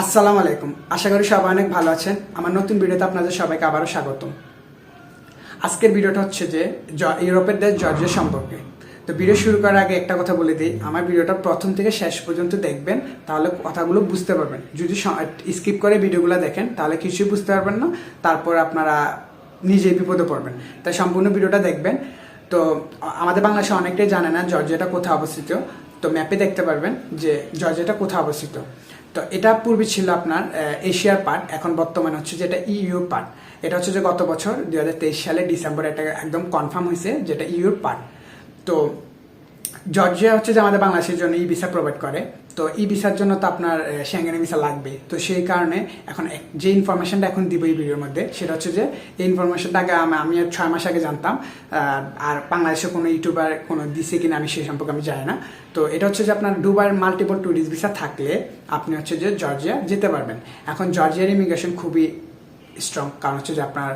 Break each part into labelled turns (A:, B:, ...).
A: আসসালামু আলাইকুম। আশা করি সবাই অনেক ভালো আছেন। আমার নতুন ভিডিওতে আপনাদের সবাইকে আবারও স্বাগতম। আজকের ভিডিওটা হচ্ছে যে ইউরোপের দেশ জর্জিয়া সম্পর্কে। তো ভিডিও শুরু করার আগে একটা কথা বলে দিই। আমার ভিডিওটা প্রথম থেকে শেষ পর্যন্ত দেখবেন, তাহলে কথাগুলো বুঝতে পারবেন। যদি স্কিপ করে ভিডিওগুলো দেখেন, তাহলে কিছুই বুঝতে পারবেন না। তারপর আপনারা নিজেই বিপদে পড়বেন। তাই সম্পূর্ণ ভিডিওটা দেখবেন। তো, আমাদের বাংলাদেশে অনেকটাই জানে না জর্জিয়াটা কোথায় অবস্থিত। তো ম্যাপে দেখতে পারবেন যে, জর্জিয়াটা কোথায় অবস্থিত। তো এটা পূর্বে ছিল আপনার এশিয়ার পার্ট এখন বর্তমানে হচ্ছে যেটা ইউ পার্ট এটা হচ্ছে যে গত বছর দুই সালে ডিসেম্বরে এটা একদম কনফার্ম হয়েছে যেটা ইউর পার্ট তো জর্জিয়া হচ্ছে যে আমাদের বাংলাদেশের জন্য ই ভিসা প্রোভাইড করে। তো ই ভিসার জন্য তো আপনার শ্যাঙ্গেনে ভিসা লাগবে। তো সেই কারণে এখন যে ইনফরমেশনটা এখন দিব এই ভিডিওর মধ্যে, সেটা হচ্ছে যে, এই ইনফরমেশনটা আগে আমি ছয় মাস আগে জানতাম আর বাংলাদেশে কোনো ইউটিউবার কোনো দিছে কিনা আমি সেই সম্পর্কে আমি জানি না। তো এটা হচ্ছে যে আপনার দুবার মাল্টিপল ট্যুরিস্ট ভিসা থাকলে আপনি হচ্ছে যে জর্জিয়া যেতে পারবেন। এখন জর্জিয়ার ইমিগ্রেশন খুবই স্ট্রং কারণ হচ্ছে যে আপনার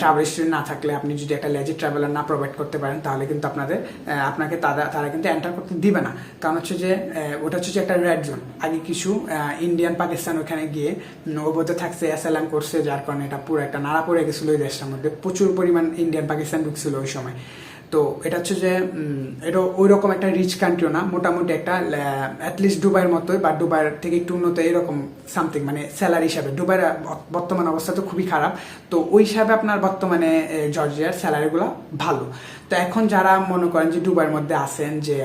A: ট্রাভেল হিস্ট্রি না থাকলে আপনি যদি একটা লেজি ট্রাভেলার না প্রোভাইড করতে পারেন, তাহলে কিন্তু আপনাদের আপনাকে তারা তারা কিন্তু এন্টার করতে দিবে না। কারণ হচ্ছে যে ওটা হচ্ছে যে একটা রেড জোন আগে কিছু ইন্ডিয়ান পাকিস্তান ওখানে গিয়ে ওবোধে থাকছে অ্যাসালাম করছে, যার কারণে এটা পুরো একটা নাড়া পড়ে গেছিল ওই দেশটার মধ্যে। প্রচুর পরিমাণ ইন্ডিয়ান পাকিস্তান ঢুকছিল ওই সময়। তো এটা হচ্ছে যে এটা ওই রকম একটা রিচ কান্ট্রিও না, মোটামুটি একটা অ্যাটলিস্ট দুবাইয়ের মতোই বা দুবাইয়ের থেকে একটু উন্নত এরকম সামথিং মানে স্যালারি হিসাবে। দুবাইয়ের বর্তমান অবস্থা তো খুবই খারাপ। তো ওই হিসাবে আপনার বর্তমানে জর্জিয়ার স্যালারিগুলো ভালো। তো এখন যারা মনে করেন যে দুবাইয়ের মধ্যে আছেন যে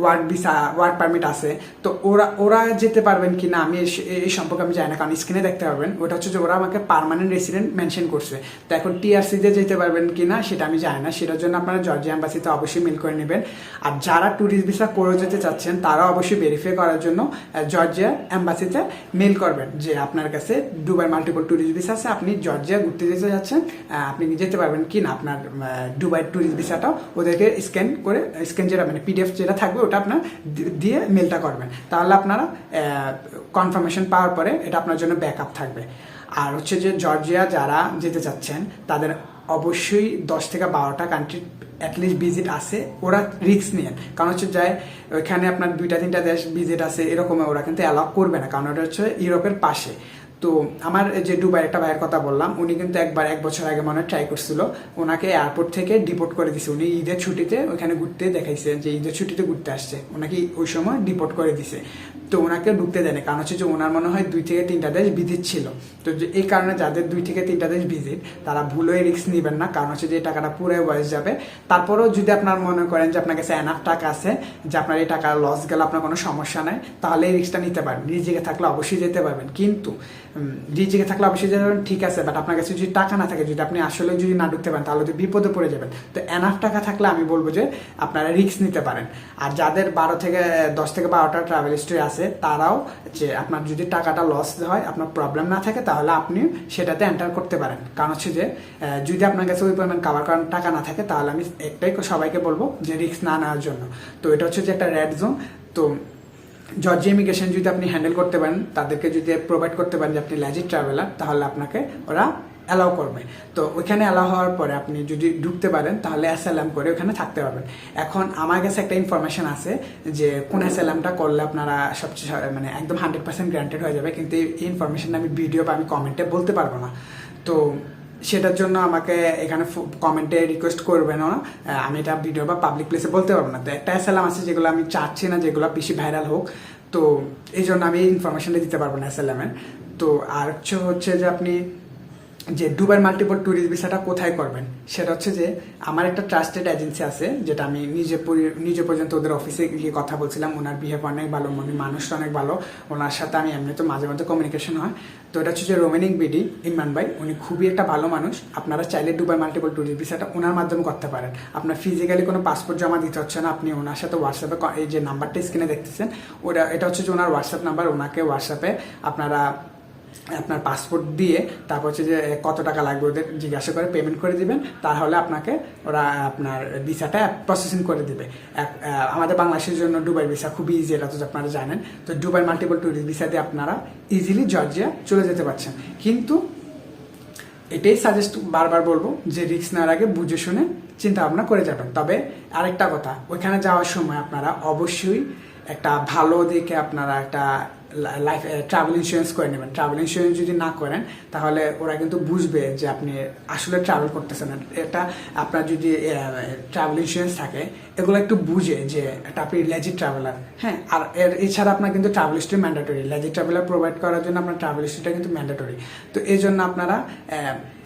A: ওয়ার্ক ভিসা ওয়ার্ক পারমিট আছে তো ওরা ওরা যেতে পারবেন কি না আমি এই সম্পর্কে আমি জানি না কারণ স্ক্রিনে দেখতে পারবেন। ওটা হচ্ছে যে ওরা আমাকে পার্মানেন্ট রেসিডেন্ট মেনশন করছে। তো এখন টিআরসি তে যেতে পারবেন কি না সেটা আমি জানি না সেটার জন্য আপনারা জর্জিয়া এম্বাসিতে অবশ্যই মেল করে নেবেন। আর যারা ট্যুরিস্ট ভিসা করে যেতে চাচ্ছেন তারা অবশ্যই ভেরিফাই করার জন্য জর্জিয়া এম্বাসিতে মেল করবেন যে আপনার কাছে দুবাই মাল্টিপল ট্যুরিস্ট ভিসা আছে আপনি জর্জিয়া ঘুরতে যেতে যাচ্ছেন আহ, আপনি যেতে পারবেন কি না আপনার দুবাই ট্যুরিস্ট ভিসাটাও ওদেরকে স্ক্যান করে স্ক্যান যেটা মানে পিডিএফ যেটা থাকবে ওটা আপনার দিয়ে মেলটা করবেন। তাহলে আপনারা কনফার্মেশন পাওয়ার পরে এটা আপনার জন্য ব্যাকআপ থাকবে। আর হচ্ছে যে জর্জিয়া যারা যেতে চাচ্ছেন, তাদের অবশ্যই দশ থেকে বারোটা কান্ট্রি অ্যাটলিস্ট ভিজিট আছে, ওরা রিস্ক নিয়েন। কারণ হচ্ছে যায় ওইখানে আপনার দুইটা, তিনটা দেশ ভিজিট আছে, এরকম ওরা কিন্তু অ্যালাউ করবে না। কারণ ওটা হচ্ছে ইউরোপের পাশে। তো আমার যে দুবাই একটা ভাইয়ের কথা বললাম, উনি কিন্তু একবার এক বছর আগে মনে ট্রাই করছিল। ওনাকে এয়ারপোর্ট থেকে ডিপোর্ট করে দিছে। উনি ঈদের ছুটিতে ওখানে ঘুরতে দেখাইছে যে ঈদের ছুটিতে ঘুরতে আসছে। ওনাকে ওই সময় ডিপোর্ট করে দিছে। তো ওনাকে ঢুকতে দেয়নি। কারণ হচ্ছে যে ওনার মনে হয় দুই থেকে তিনটা দেশ ভিজিট ছিল। তো এই কারণে যাদের দুই থেকে তিনটা দেশ ভিজিট তারা ভুলে রিস্ক নেবেন না। কারণ হচ্ছে যে এই টাকাটা পুরো বয়স যাবে। তারপরেও যদি আপনার মনে করেন যে আপনার কাছে এনাফ টাকা আছে, যে আপনার এই টাকা লস গেলে আপনার কোনো সমস্যা নাই, তাহলে এই রিস্কটা নিতে পারেন। রিজিকে থাকলে অবশ্যই যেতে পারবেন। কিন্তু রিজিকে থাকলে অবশ্যই যেতে পারবেন, ঠিক আছে। বাট আপনার কাছে যদি টাকা না থাকে, যদি আপনি আসলে যদি না ঢুকতে পারেন, তাহলে তো বিপদে পড়ে যাবেন। তো এনাফ টাকা থাকলে আমি বলব যে আপনারা রিস্ক নিতে পারেন। আর যাদের বারো থেকে দশ থেকে বারোটা ট্রাভেল হিস্ট্রি আছে তারাও যে আপনার যদি টাকাটা লস হয়, আপনার প্রবলেম না থাকে, তাহলে আপনি সেটাতে এন্টার করতে পারেন। কারণ হচ্ছে যে যদি আপনার কাছে ওই পরিমাণ কাভার করার টাকা না থাকে, তাহলে আমি একটাই সবাইকে বলব যে রিস্ক না নেওয়ার জন্য। তো এটা হচ্ছে যে একটা রেড জোন তো জর্জি ইমিগ্রেশন যদি আপনি হ্যান্ডেল করতে পারেন, তাদেরকে যদি প্রোভাইড করতে পারেন যে আপনি ল্যাজিট ট্রাভেলার তাহলে আপনাকে ওরা অ্যালাউ করবে। তো ওইখানে অ্যালাউ হওয়ার পরে আপনি যদি ঢুকতে পারেন, তাহলে অ্যাসালাম করে ওখানে থাকতে পারবেন। এখন আমার কাছে একটা ইনফরমেশন আছে যে, কোন অ্যাসালামটা করলে আপনারা সবচেয়ে মানে একদম হান্ড্রেড পার্সেন্ট গ্যারান্টেড হয়ে যাবে। কিন্তু এই ইনফরমেশন আমি ভিডিও বা আমি কমেন্টে বলতে পারব না। তো সেটার জন্য আমাকে এখানে কমেন্টে রিকোয়েস্ট করবে না। আমি এটা ভিডিও বা পাবলিক প্লেসে বলতে পারব না। তো একটা অ্যাসালাম আছে যেগুলো আমি চাচ্ছি না যেগুলো বেশি ভাইরাল হোক। তো এই জন্য আমি ইনফরমেশনটা দিতে পারব না অ্যাসালামের তো আর হচ্ছে যে আপনি যে দুবাই মাল্টিপল ট্যুরিস্ট ভিসাটা কোথায় করবেন? সেটা হচ্ছে যে আমার একটা ট্রাস্টেড এজেন্সি আছে, যেটা আমি নিজে নিজে পর্যন্ত ওদের অফিসে গিয়ে কথা বলছিলাম। ওনার বিহেভ অনেক ভালো, উনি মানুষটা অনেক ভালো। ওনার সাথে আমি এমনি তো মাঝে মধ্যে কমিউনিকেশন হয়। তো এটা হচ্ছে যে রোমেনিক বিডি ইমরান ভাই, উনি খুবই একটা ভালো মানুষ। আপনারা চাইলে দুবাই মাল্টিপল ট্যুরিস্ট ভিসাটা ওনার মাধ্যমে করতে পারেন। আপনার ফিজিক্যালি কোনো পাসপোর্ট জমা দিতে হচ্ছে না। আপনি ওনার সাথে হোয়াটসঅ্যাপে এই যে নাম্বারটা স্ক্রিনে দেখতেছেন ওটা এটা হচ্ছে যে ওনার হোয়াটসঅ্যাপ নাম্বার ওনাকে হোয়াটসঅ্যাপে আপনারা আপনার পাসপোর্ট দিয়ে তারপর হচ্ছে যে কত টাকা লাগবে ওদের জিজ্ঞাসা করে পেমেন্ট করে দিবেন, তাহলে আপনাকে ওরা আপনার ভিসাটা প্রসেসিং করে দিবে। আমাদের বাংলাদেশের জন্য দুবাই ভিসা খুবই ইজি এটা তো আপনারা জানেন। তো দুবাই মাল্টিপল ট্যুরিস্ট ভিসা দিয়ে আপনারা ইজিলি জর্জিয়া চলে যেতে পারছেন। কিন্তু এটাই সাজেস্ট বারবার বলব যে রিস্ক নেওয়ার আগে বুঝে শুনে চিন্তা ভাবনা করে যাবেন। তবে আরেকটা কথা, ওইখানে যাওয়ার সময় আপনারা অবশ্যই একটা ভালো দিকে আপনারা একটা লাইফ ট্রাভেল ইন্স্যুরেন্স করে নেবেন। ট্রাভেল ইন্স্যুরেন্স যদি না করেন তাহলে ওরা কিন্তু বুঝবে যে আপনি আসলে ট্রাভেল করতেছেন। এটা আপনার যদি ট্রাভেল ইন্স্যুরেন্স থাকে এগুলো একটু বুঝে যে এটা আপনি লেজি ট্রাভেলার হ্যাঁ। আর এর এছাড়া আপনার কিন্তু travel history mandatory lazy traveller provide করার জন্য আপনার ট্রাভেল হিস্ট্রিটা কিন্তু ম্যান্ডেটরি তো এই জন্য আপনারা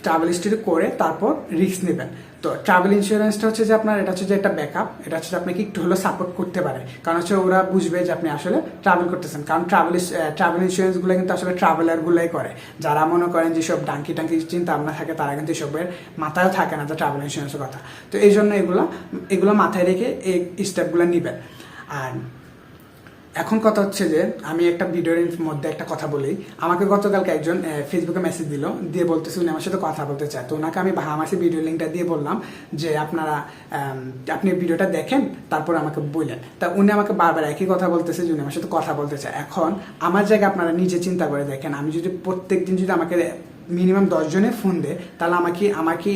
A: ট্রাভেল হিস্ট্রি করে তারপর রিস্ক নেবেন। তো ট্রাভেল ইন্স্যুরেন্সটা হচ্ছে যে আপনার এটা হচ্ছে যে একটা ব্যাকআপ এটা হচ্ছে যে আপনাকে একটু হলেও সাপোর্ট করতে পারে। কারণ হচ্ছে ওরা বুঝবে যে আপনি আসলে ট্রাভেল করতেছেন। কারণ ট্রাভেল ট্রাভেল ইন্স্যুরেন্সগুলো কিন্তু আসলে ট্রাভেলারগুলোই করে। যারা মনে করেন যেসব ডাঙ্কি টাঙ্কি চিন্তা ভাবনা থাকে, তারা কিন্তু এসবের মাথায়ও থাকে না যে ট্রাভেল ইন্স্যুরেন্সের কথা। তো এই জন্য এগুলো এগুলো মাথায় রেখে এই স্টেপগুলো নেবেন। আর এখন কথা হচ্ছে যে, আমি একটা ভিডিওর মধ্যে একটা কথা বলি। আমাকে গতকালকে একজন ফেসবুকে মেসেজ দিল, দিয়ে বলতেছে উনি আমার সাথে কথা বলতে চায়। তো ওনাকে আমি ভামাসি ভিডিও লিঙ্কটা দিয়ে বললাম যে, আপনারা আপনি ভিডিওটা দেখেন, তারপর আমাকে বললেন। তা উনি আমাকে বারবার একই কথা বলতেছে যে উনি আমার সাথে কথা বলতে চায়। এখন আমার জায়গায় আপনারা নিজে চিন্তা করে দেখেন। আমি যদি প্রত্যেক দিন যদি আমাকে মিনিমাম দশজনে ফোন দেয়, তাহলে আমাকে আমাকে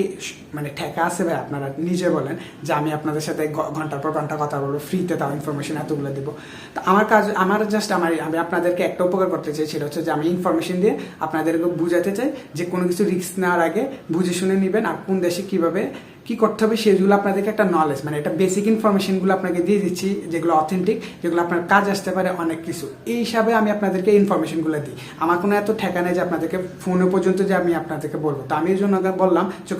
A: মানে ঠেকা আছে ভাই, আপনারা নিজে বলেন যে আমি আপনাদের সাথে ঘণ্টার পর ঘণ্টা কথা বলব ফ্রিতে তাও ইনফরমেশন এতগুলো দেবো। তো আমার কাজ, আমার জাস্ট আমার আমি আপনাদেরকে একটা উপকার করতে চাই সেটা হচ্ছে যে আমি ইনফরমেশন দিয়ে আপনাদেরকে বুঝাতে চাই যে কোনো কিছু রিস্ক নেওয়ার আগে বুঝে শুনে নেবেন আর কোন দেশে কীভাবে কি করতে হবে সেগুলো আপনাদেরকে একটা নলেজ মানে একটা বেসিক ইনফরমেশনগুলো আপনাকে দিয়ে দিচ্ছি, যেগুলো অথেন্টিক যেগুলো আপনার কাজ আসতে পারে অনেক কিছু। এই হিসাবে আমি আপনাদেরকে ইনফরমেশনগুলো দিই। আমার কোনো এত ঠেকা নেই যে আপনাদেরকে ফোনে পর্যন্ত যে আমি আপনাদেরকে বলব। তো আমি এই জন্য বললাম যে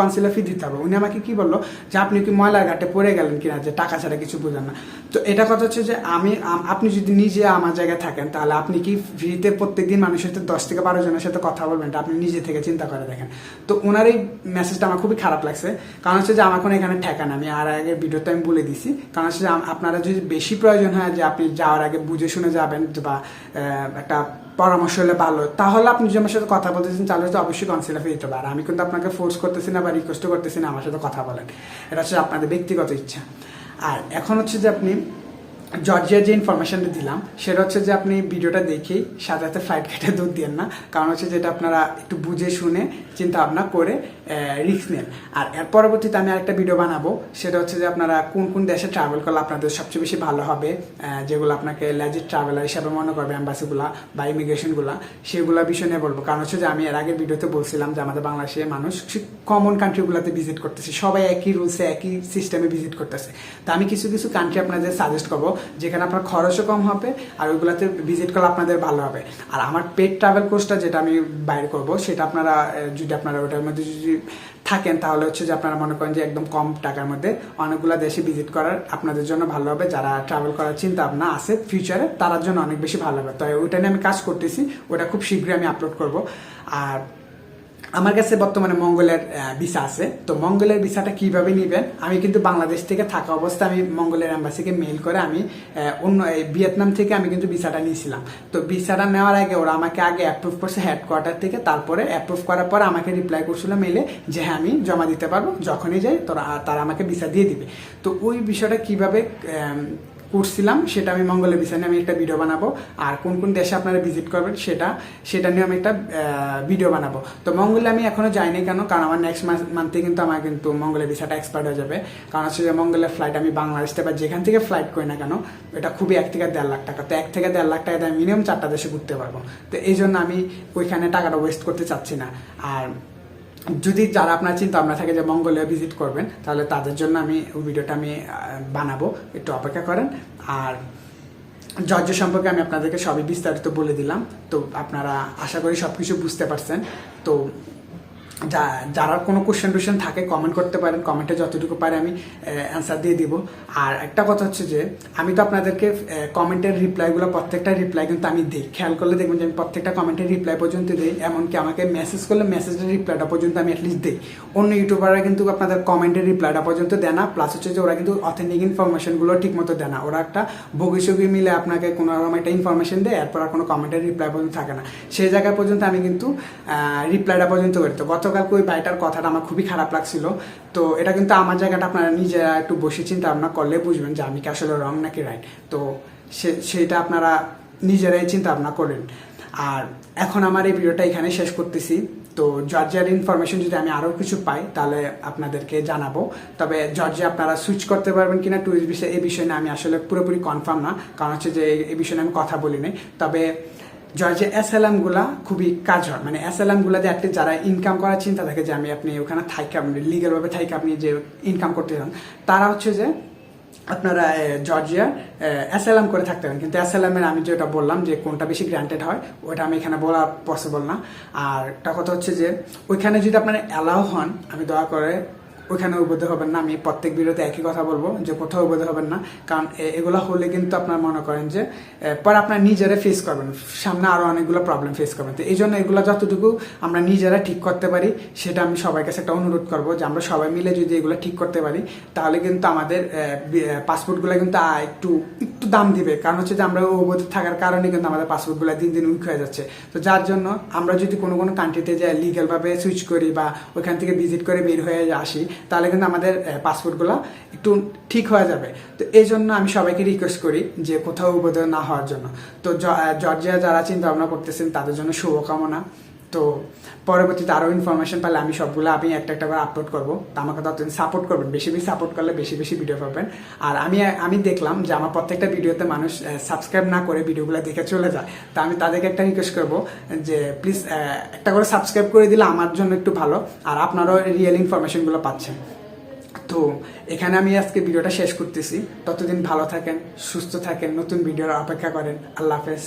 A: কনসিলার ফি দিতে হবে। উনি আমাকে কি বলল? যে আপনি কি ময়লার ঘাটে পড়ে গেলেন কিনা? যে টাকা ছাড়া কিছু বুঝেন না। তো এটা কথা হচ্ছে যে আমি আপনি যদি নিজে আমার জায়গায় থাকেন, তাহলে আপনি কি ফ্রিতে প্রত্যেকদিন মানুষের সাথে দশ থেকে বারো জনের সাথে কথা বলবেন? আপনি নিজে থেকে চিন্তা করে দেখেন। তো ওনার এই মেসেজটা আমার খুবই খারাপ লাগছে। কারণ হচ্ছে যে আমার কোনো এখানে ঠেকা না। আমি আর আগে ভিডিওতে আমি বলে দিছি। কারণ হচ্ছে যে আপনারা যদি বেশি প্রয়োজন হয় যে আপনি যাওয়ার আগে বুঝে শুনে যাবেন বা একটা পরামর্শ হলে ভালো। তাহলে আপনি যদি আমার সাথে কথা বলতেছেন, তাহলে তো অবশ্যই কনসিডার দিতে পারে আমি কিন্তু আপনাকে ফোর্স করতেছি না বা রিকোয়েস্ট করতেছি না, আমার সাথে কথা বলেন। এটা হচ্ছে আপনাদের ব্যক্তিগত ইচ্ছা। আর এখন হচ্ছে যে আপনি জর্জিয়ার যে ইনফরমেশনটা দিলাম, সেটা হচ্ছে যে আপনি ভিডিওটা দেখেই সাথে সাথে ফ্লাইট কেটে দুধ দিয়েন না। কারণ হচ্ছে যেটা আপনারা একটু বুঝে শুনে চিন্তা ভাবনা করে রিস্ক নেন। আর এর পরবর্তীতে আমি আরেকটা ভিডিও বানাবো, সেটা হচ্ছে যে আপনারা কোন কোন দেশে ট্রাভেল করলে আপনাদের সবচেয়ে বেশি ভালো হবে যেগুলো আপনাকে লেজিট ট্রাভেলার হিসাবে মনে করবে অ্যাম্বাসিগুলা বা ইমিগ্রেশনগুলা সেগুলো বিষয় নিয়ে বলব। কারণ হচ্ছে যে আমি এর আগের ভিডিওতে বলছিলাম যে আমাদের বাংলাদেশের মানুষ কমন কান্ট্রিগুলোতে ভিজিট করতেছে। সবাই একই রুলসে একই সিস্টেমে ভিজিট করতেছে। তো আমি কিছু কিছু কান্ট্রি আপনাদের সাজেস্ট করব। যেখানে আপনার খরচও কম হবে আর ওইগুলোতে ভিজিট করলে আপনাদের ভালো হবে। আর আমার পেট ট্রাভেল কোর্সটা যেটা আমি বাইর করব, সেটা আপনারা যদি আপনারা ওটার মধ্যে যদি থাকেন, তাহলে হচ্ছে যে আপনারা মনে করেন যে একদম কম টাকার মধ্যে অনেকগুলো দেশে ভিজিট করার আপনাদের জন্য ভালো হবে। যারা ট্রাভেল করার চিন্তা ভাবনা আছে ফিউচারে তার জন্য অনেক বেশি ভালো হবে। তাই ওইটা নিয়ে আমি কাজ করতেছি, ওটা খুব শীঘ্রই আমি আপলোড করব। আর আমার কাছে বর্তমানে মঙ্গলের ভিসা আছে। তো মঙ্গলের ভিসাটা কীভাবে নেবেন? আমি কিন্তু বাংলাদেশ থেকে থাকা অবস্থায় আমি মঙ্গলের অ্যাম্বাসিকে মেল করে আমি অন্য ভিয়েতনাম থেকে আমি কিন্তু ভিসাটা নিয়েছিলাম। তো ভিসাটা নেওয়ার আগে ওরা আমাকে আগে অ্যাপ্রুভ করছে হেডকোয়ার্টার থেকে, তারপরে অ্যাপ্রুভ করার পর আমাকে রিপ্লাই করছিল মেলে যে হ্যাঁ আমি জমা দিতে পারব। যখনই যাই, তোরা, তারা আমাকে ভিসা দিয়ে দিবে। তো ওই বিষয়টা কীভাবে করছিলাম সেটা আমি মঙ্গলের নিয়ে আমি একটা ভিডিও বানাবো। আর কোন কোন দেশে আপনারা ভিজিট করবেন সেটা সেটা নিয়ে আমি একটা ভিডিও বানাবো। তো মঙ্গলে আমি এখনও যাইনি কেন? কারণ আমার নেক্সট মান্থে কিন্তু আমার কিন্তু মঙ্গলের ভিসাটা এক্সপায়ার হয়ে যাবে। কারণ হচ্ছে যে মঙ্গলের ফ্লাইট আমি বাংলাদেশ থেকে বা যেখান থেকে ফ্লাইট করি না কেন, এটা খুবই এক থেকে দেড় লাখ টাকা। তো এক থেকে দেড় লাখ টাকা আমি মিনিমাম চারটা দেশে ঘুরতে পারব। তো এই জন্য আমি ওইখানে টাকাটা ওয়েস্ট করতে চাচ্ছি না। আর যদি যারা আপনার চিন্তা ভাবনা থাকে যে মঙ্গোলিয়া ভিজিট করবেন, তাহলে তাদের জন্য আমি ভিডিওটা আমি বানাবো। একটু অপেক্ষা করেন। আর জর্জ সম্পর্কে আমি আপনাদেরকে সবই বিস্তারিত বলে দিলাম। তো আপনারা আশা করি সব কিছু বুঝতে পারছেন। তো যারা কোনো কোশ্চেন টোশ্চেন থাকে কমেন্ট করতে পারেন কমেন্টে যতটুকু পারে আমি অ্যান্সার দিয়ে দিব। আর একটা কথা হচ্ছে যে, আমি তো আপনাদেরকে কমেন্টের রিপ্লাইগুলো প্রত্যেকটা রিপ্লাই কিন্তু আমি দিই। খেয়াল করলে দেখবেন যে আমি প্রত্যেকটা কমেন্টের রিপ্লাই পর্যন্ত দিই, এমনকি আমাকে মেসেজ করলে মেসেজের রিপ্লাইটা পর্যন্ত আমি অ্যাটলিস্ট দিই। অন্য ইউটিউবাররা কিন্তু আপনাদের কমেন্টের রিপ্লাইটা পর্যন্ত দেয় না। প্লাস হচ্ছে যে ওরা কিন্তু অথেন্টিক ইনফরমেশনগুলো ঠিক মতো দেয় না। ওরা একটা বগিসগি মিলে আপনাকে কোনো রকম একটা ইনফরমেশন দেয়, এরপর আর কোনো কমেন্টের রিপ্লাই পর্যন্ত থাকে না। সেই জায়গায় পর্যন্ত আমি কিন্তু রিপ্লাইটা পর্যন্ত করি। তো গতকালকে ওই বাইটার কথাটা আমার খুবই খারাপ লাগছিল। তো এটা কিন্তু আমার জায়গাটা আপনারা নিজেরা একটু বসে চিন্তা ভাবনা করলে বুঝবেন যে আমি কি আসলে রং নাকি রাইট তো সে- সেটা আপনারা নিজেরাই চিন্তা ভাবনা করেন। আর এখন আমার এই ভিডিওটা এখানে শেষ করতেছি। তো জর্জিয়ার ইনফরমেশন যদি আমি আরও কিছু পাই, তাহলে আপনাদেরকে জানাব। তবে জর্জিয়া আপনারা সুইচ করতে পারবেন কিনা ট্যুরিস্ট বিষয়ে এই বিষয়ে আমি আসলে পুরোপুরি কনফার্ম না। কারণ হচ্ছে যে এই বিষয়ে আমি কথা বলি নাই তবে জর্জিয়া অ্যাসালামগুলা খুবই কাজ হয় মানে গুলা যে একটা যারা ইনকাম করার চিন্তা থাকে যে আমি আপনি ওখানে থাইকে আপনি লিগাল ভাবে থাইকে আপনি যে ইনকাম করতে চান, তারা হচ্ছে যে আপনারা জর্জিয়া অ্যাসালাম করে থাকতে পারেন। কিন্তু অ্যাসালামের আমি যেটা বললাম যে কোনটা বেশি গ্রান্টেড হয় ওটা আমি এখানে বলা পসিবল না। আর একটা কথা হচ্ছে যে, ওইখানে যদি আপনারা অ্যালাউ হন, আমি দয়া করে ওইখানে উদ্বোধ হবেন না। আমি প্রত্যেক ভিডিওতে একই কথা বলব যে কোথাও উদ্বোধ হবেন না। কারণ এগুলো হলে কিন্তু আপনার মনে করেন যে পরে আপনার নিজেরা ফেস করবেন। সামনে আরও অনেকগুলো প্রবলেম ফেস করবেন। তো এই জন্য এগুলো যতটুকু আমরা নিজেরা ঠিক করতে পারি, সেটা আমি সবাই কাছে একটা অনুরোধ করব যে আমরা সবাই মিলে যদি এগুলো ঠিক করতে পারি, তাহলে কিন্তু আমাদের পাসপোর্টগুলো কিন্তু একটু একটু দাম দিবে। কারণ হচ্ছে যে আমরা অবৈধ থাকার কারণে কিন্তু আমাদের পাসপোর্টগুলো দিন দিন উইক হয়ে যাচ্ছে। তো যার জন্য আমরা যদি কোনো কোনো কান্ট্রিতে যাই লিগালভাবে সুইচ করি বা ওইখান থেকে ভিজিট করে বের হয়ে আসি তাহলে কিন্তু আমাদের পাসপোর্টগুলো একটু ঠিক হয়ে যাবে। তো এই জন্য আমি সবাইকে রিকোয়েস্ট করি যে কোথাও উপদ্রব না হওয়ার জন্য। তো জর্জিয়া যারা চিন্তা ভাবনা করতেছেন তাদের জন্য শুভকামনা। তো পরবর্তীতে আরও ইনফরমেশন পেলে আমি সবগুলো আমি একটা একটা করে আপলোড করব। তো আমাকে ততদিন সাপোর্ট করবেন, বেশি বেশি সাপোর্ট করলে বেশি বেশি ভিডিও পাবেন। আর আমি আমি দেখলাম যে আমার প্রত্যেকটা ভিডিওতে মানুষ সাবস্ক্রাইব না করে ভিডিওগুলো দেখে চলে যায়। তো আমি তাদেরকে একটা রিকোয়েস্ট করব যে প্লিজ একটা করে সাবস্ক্রাইব করে দিলে আমার জন্য একটু ভালো। আর আপনারাও রিয়েল ইনফরমেশনগুলো পাচ্ছেন। তো এখানে আমি আজকে ভিডিওটা শেষ করতেছি। ততদিন ভালো থাকেন, সুস্থ থাকেন, নতুন ভিডিওর অপেক্ষা করেন। আল্লাহ হাফেজ।